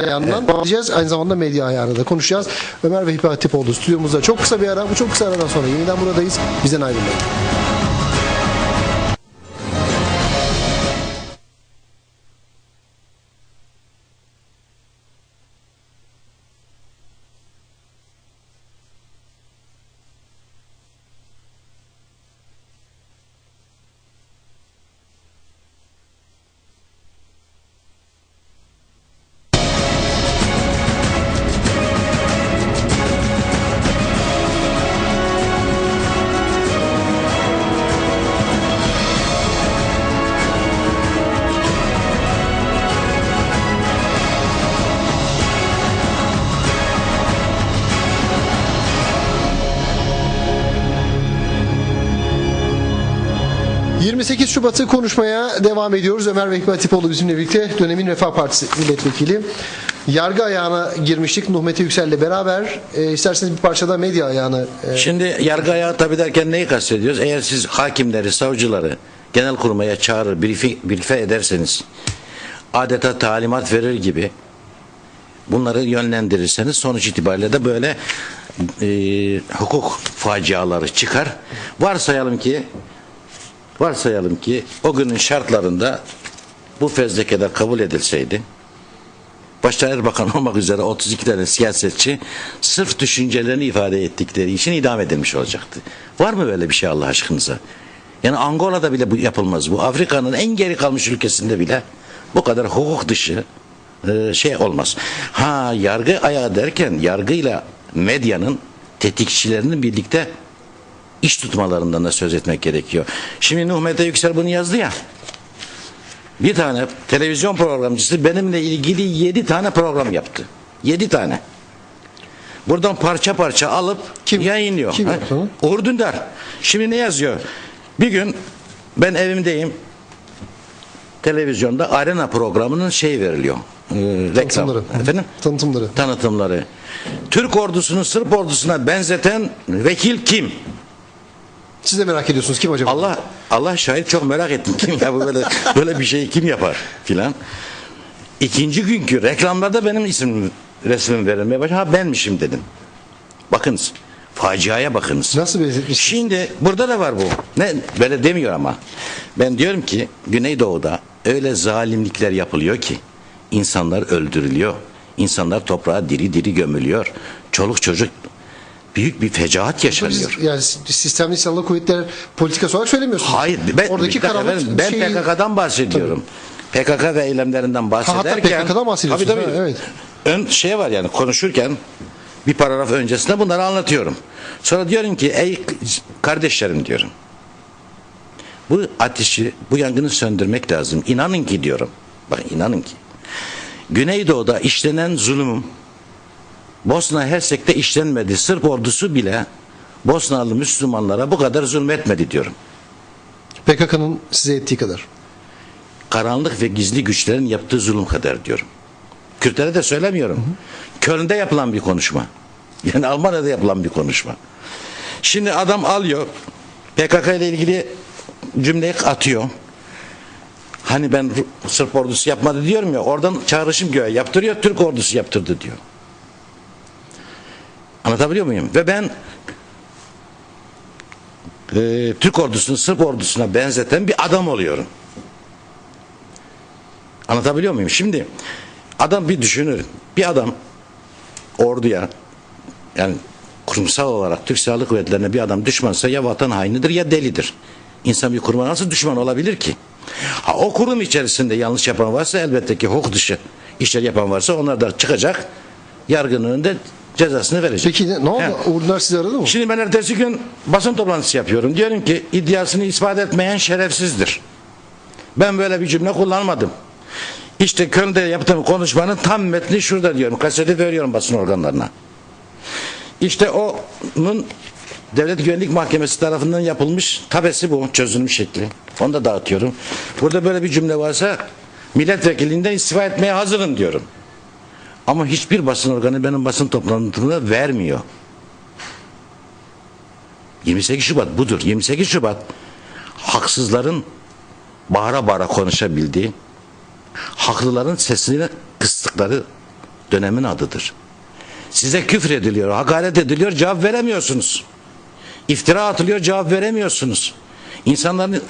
ayağından bahsedeceğiz. Aynı zamanda medya ayağını da konuşacağız. Ömer ve Hipatif oldu stüdyomuzda. Çok kısa bir ara. Bu çok kısa aradan sonra yeniden buradayız. Bizden ayrılmayın. Şubat'ı konuşmaya devam ediyoruz. Ömer Vehbi Hatipoğlu bizimle birlikte dönemin Refah Partisi milletvekili. Yargı ayağına girmiştik Nuhmeti Yüksel'le beraber. E, isterseniz bir parçada medya ayağını... e, Şimdi yargı ayağı tabi derken neyi kastediyoruz? Eğer siz hakimleri, savcıları genel kurmaya çağırır, briefing, briefe ederseniz adeta talimat verir gibi bunları yönlendirirseniz sonuç itibariyle de böyle e, hukuk faciaları çıkar. Varsayalım ki varsayalım ki o günün şartlarında bu fezlekeler kabul edilseydi başta Erbakan olmak üzere 32 tane siyasetçi sırf düşüncelerini ifade ettikleri için idam edilmiş olacaktı. Var mı böyle bir şey Allah aşkınıza? Yani Angola'da bile bu yapılmaz bu. Afrika'nın en geri kalmış ülkesinde bile bu kadar hukuk dışı e, şey olmaz. Ha yargı ayağı derken yargıyla medyanın tetikçilerinin birlikte iş tutmalarından da söz etmek gerekiyor. Şimdi Nuh Mete Yüksel bunu yazdı ya. Bir tane televizyon programcısı benimle ilgili yedi tane program yaptı. Yedi tane. Buradan parça parça alıp Kim? yayınlıyor. Kim yaptı? Uğur Dündar. Şimdi ne yazıyor? Bir gün ben evimdeyim. Televizyonda arena programının şey veriliyor. Reklam. Tanıtımları. Efendim? Tanıtımları. Tanıtımları. Türk ordusunu Sırp ordusuna benzeten vekil kim? Siz de merak ediyorsunuz kim acaba? Allah Allah şahit çok merak ettim kim ya bu böyle böyle bir şeyi kim yapar filan. İkinci günkü reklamlarda benim isim resmim verilmeye başladı. Ha benmişim dedim. Bakınız. Faciaya bakınız. Nasıl benzetmiş? Şimdi burada da var bu. Ne böyle demiyor ama. Ben diyorum ki Güneydoğu'da öyle zalimlikler yapılıyor ki insanlar öldürülüyor. İnsanlar toprağa diri diri gömülüyor. Çoluk çocuk büyük bir fecaat yaşanıyor. Yani sistemli silahlı kuvvetler politikası olarak söylemiyorsunuz. Hayır ben, Oradaki karanlık efendim, ben şeyi- PKK'dan bahsediyorum. PKK ve eylemlerinden bahsederken PKK'dan bahsediyorsunuz, Tabii, tabii. ha, evet. Ön şey var yani konuşurken bir paragraf öncesinde bunları anlatıyorum. Sonra diyorum ki ey kardeşlerim diyorum. Bu ateşi, bu yangını söndürmek lazım. İnanın ki diyorum. Bakın inanın ki. Güneydoğu'da işlenen zulümün Bosna Hersek'te işlenmedi. Sırp ordusu bile Bosnalı Müslümanlara bu kadar zulmetmedi diyorum. PKK'nın size ettiği kadar. karanlık ve gizli güçlerin yaptığı zulüm kadar diyorum. Kürtlere de söylemiyorum. Köln'de yapılan bir konuşma. Yani Almanya'da yapılan bir konuşma. Şimdi adam alıyor PKK ile ilgili cümleyi atıyor. Hani ben Sırp ordusu yapmadı diyorum ya oradan çağrışım göğe yaptırıyor Türk ordusu yaptırdı diyor. Anlatabiliyor muyum? Ve ben e, Türk ordusunu Sırp ordusuna benzeten bir adam oluyorum. Anlatabiliyor muyum? Şimdi adam bir düşünür. Bir adam orduya yani kurumsal olarak Türk Silahlı Kuvvetleri'ne bir adam düşmansa ya vatan hainidir ya delidir. İnsan bir kuruma nasıl düşman olabilir ki? Ha, o kurum içerisinde yanlış yapan varsa elbette ki hukuk dışı işler yapan varsa onlar da çıkacak yargının önünde cezasını verecek. Peki ne, oldu? He. Uğurlar sizi aradı mı? Şimdi ben ertesi gün basın toplantısı yapıyorum. Diyorum ki iddiasını ispat etmeyen şerefsizdir. Ben böyle bir cümle kullanmadım. İşte Köln'de yaptığım konuşmanın tam metni şurada diyorum. Kaseti veriyorum basın organlarına. İşte onun Devlet Güvenlik Mahkemesi tarafından yapılmış tabesi bu çözülmüş şekli. Onu da dağıtıyorum. Burada böyle bir cümle varsa milletvekilinden istifa etmeye hazırım diyorum. Ama hiçbir basın organı benim basın toplantımda vermiyor. 28 Şubat budur. 28 Şubat haksızların bağıra bağıra konuşabildiği, haklıların sesini kıstıkları dönemin adıdır. Size küfür ediliyor, hakaret ediliyor, cevap veremiyorsunuz. İftira atılıyor, cevap veremiyorsunuz. İnsanların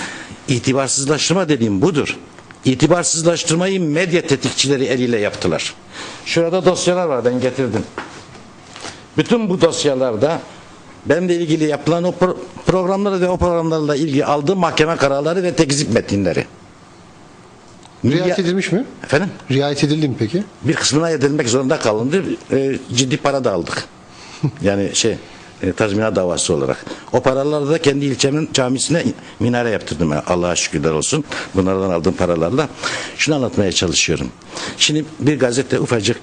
itibarsızlaştırma dediğim budur. İtibarsızlaştırmayı medya tetikçileri eliyle yaptılar. Şurada dosyalar var ben getirdim. Bütün bu dosyalarda benimle ilgili yapılan o pro- programları ve o programlarla ilgili aldığım mahkeme kararları ve tekzip metinleri. Riayet Milli- edilmiş mi? Efendim? Riayet edildi mi peki? bir kısmına edilmek zorunda kalındı. E, ciddi para da aldık. yani şey e, tazminat davası olarak. O paralarla da kendi ilçemin camisine minare yaptırdım ben. Allah'a şükürler olsun. Bunlardan aldığım paralarla. Şunu anlatmaya çalışıyorum. Şimdi bir gazete ufacık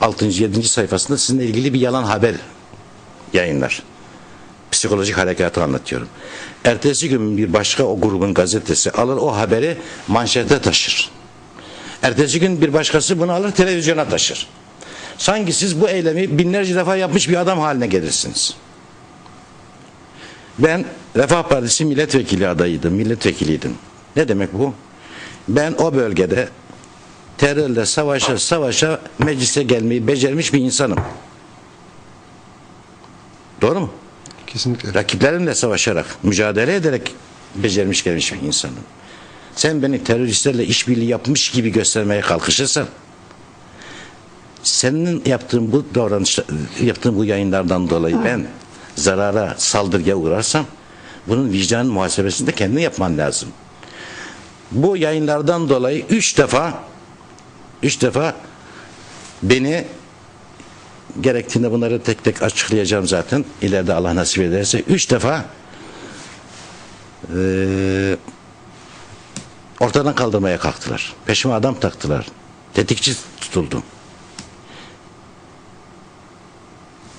6. 7. sayfasında sizinle ilgili bir yalan haber yayınlar. Psikolojik harekatı anlatıyorum. Ertesi gün bir başka o grubun gazetesi alır o haberi manşete taşır. Ertesi gün bir başkası bunu alır televizyona taşır. Sanki siz bu eylemi binlerce defa yapmış bir adam haline gelirsiniz. Ben Refah Partisi milletvekili adayıydım, milletvekiliydim. Ne demek bu? Ben o bölgede terörle savaşa savaşa meclise gelmeyi becermiş bir insanım. Doğru mu? Kesinlikle. rakiplerimle savaşarak, mücadele ederek becermiş gelmiş bir insanım. Sen beni teröristlerle işbirliği yapmış gibi göstermeye kalkışırsan senin yaptığın bu davranış yaptığın bu yayınlardan dolayı ben zarara, saldırıya uğrarsam bunun vicdan muhasebesini de kendin yapman lazım. Bu yayınlardan dolayı üç defa üç defa beni gerektiğinde bunları tek tek açıklayacağım zaten. İleride Allah nasip ederse. Üç defa eee, ortadan kaldırmaya kalktılar. Peşime adam taktılar. Tetikçi tutuldum.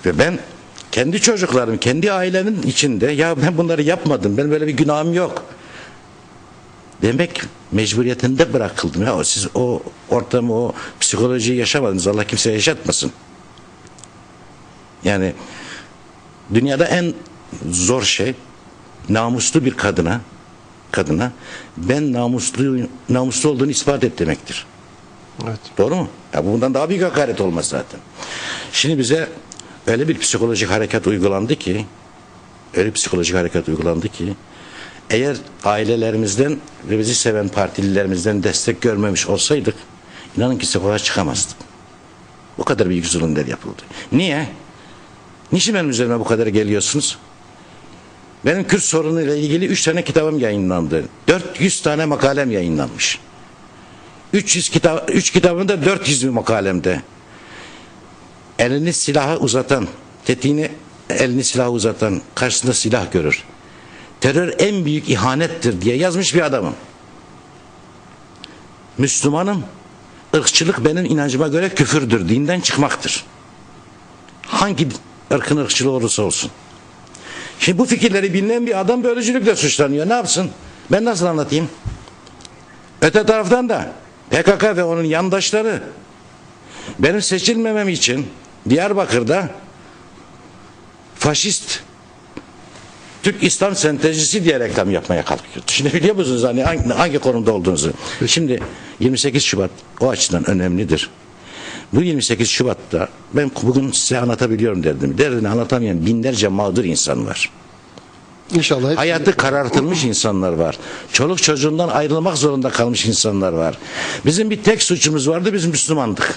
Ve ben kendi çocuklarım, kendi ailemin içinde ya ben bunları yapmadım. Ben böyle bir günahım yok. Demek mecburiyetinde bırakıldım. Ya siz o ortamı, o psikolojiyi yaşamadınız. Allah kimseye yaşatmasın. Yani dünyada en zor şey namuslu bir kadına kadına ben namuslu namuslu olduğunu ispat et demektir. Evet. Doğru mu? Ya bundan daha büyük hakaret olmaz zaten. Şimdi bize öyle bir psikolojik harekat uygulandı ki öyle psikolojik harekat uygulandı ki eğer ailelerimizden ve bizi seven partililerimizden destek görmemiş olsaydık inanın ki sokağa çıkamazdık. Bu kadar büyük zulümler yapıldı. Niye? Niçin benim üzerime bu kadar geliyorsunuz? Benim Kürt sorunuyla ilgili 3 tane kitabım yayınlandı. 400 tane makalem yayınlanmış. 300 kitap 3 kitabımda 400 bir makalemde. Elini silaha uzatan, tetiğini elini silaha uzatan karşısında silah görür. Terör en büyük ihanettir diye yazmış bir adamım. Müslümanım. ırkçılık benim inancıma göre küfürdür, dinden çıkmaktır. Hangi ırkın ırkçılığı olursa olsun. Şimdi bu fikirleri bilinen bir adam bölücülükle suçlanıyor. Ne yapsın? Ben nasıl anlatayım? Öte taraftan da PKK ve onun yandaşları benim seçilmemem için Diyarbakır'da faşist Türk İslam sentezcisi diye reklam yapmaya kalkıyor. Şimdi biliyor musunuz hani hangi, hangi konumda olduğunuzu? Şimdi 28 Şubat o açıdan önemlidir. Bu 28 Şubat'ta ben bugün size anlatabiliyorum derdim. Derdini anlatamayan binlerce mağdur insan var. İnşallah. Hayatı karartılmış insanlar var. Çoluk çocuğundan ayrılmak zorunda kalmış insanlar var. Bizim bir tek suçumuz vardı biz Müslümandık.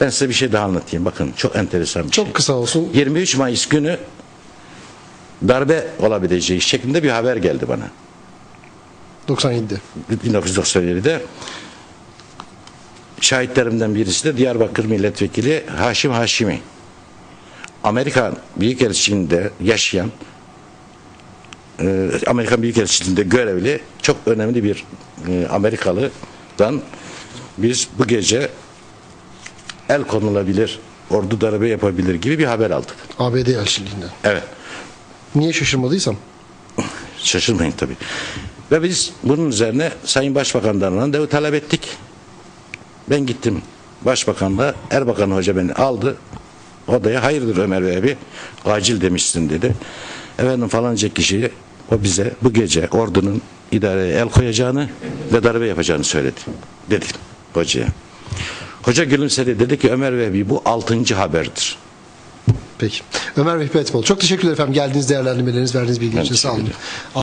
Ben size bir şey daha anlatayım. Bakın çok enteresan bir şey. Çok kısa olsun. 23 Mayıs günü darbe olabileceği şeklinde bir haber geldi bana. 97'de. 1997'de şahitlerimden birisi de Diyarbakır Milletvekili Haşim Haşimi. Amerika Büyükelçiliğinde yaşayan e, Amerikan Büyükelçiliğinde görevli çok önemli bir e, Amerikalı'dan biz bu gece el konulabilir, ordu darbe yapabilir gibi bir haber aldık. ABD elçiliğinden. Evet. Niye şaşırmadıysam? Şaşırmayın tabii. Ve biz bunun üzerine Sayın Başbakan'dan da talep ettik. Ben gittim Başbakan'la Erbakan Hoca beni aldı odaya hayırdır Ömer Bey abi acil demişsin dedi. Efendim falanca kişi O bize bu gece ordunun idareye el koyacağını ve darbe yapacağını söyledi. Dedik hocaya. Hoca gülümsedi dedi ki Ömer Vehbi bu altıncı haberdir. Peki. Ömer Vehbi Atipoğlu. Çok teşekkürler efendim. Geldiğiniz değerlendirmeleriniz, verdiğiniz bilgiler için sağ olun.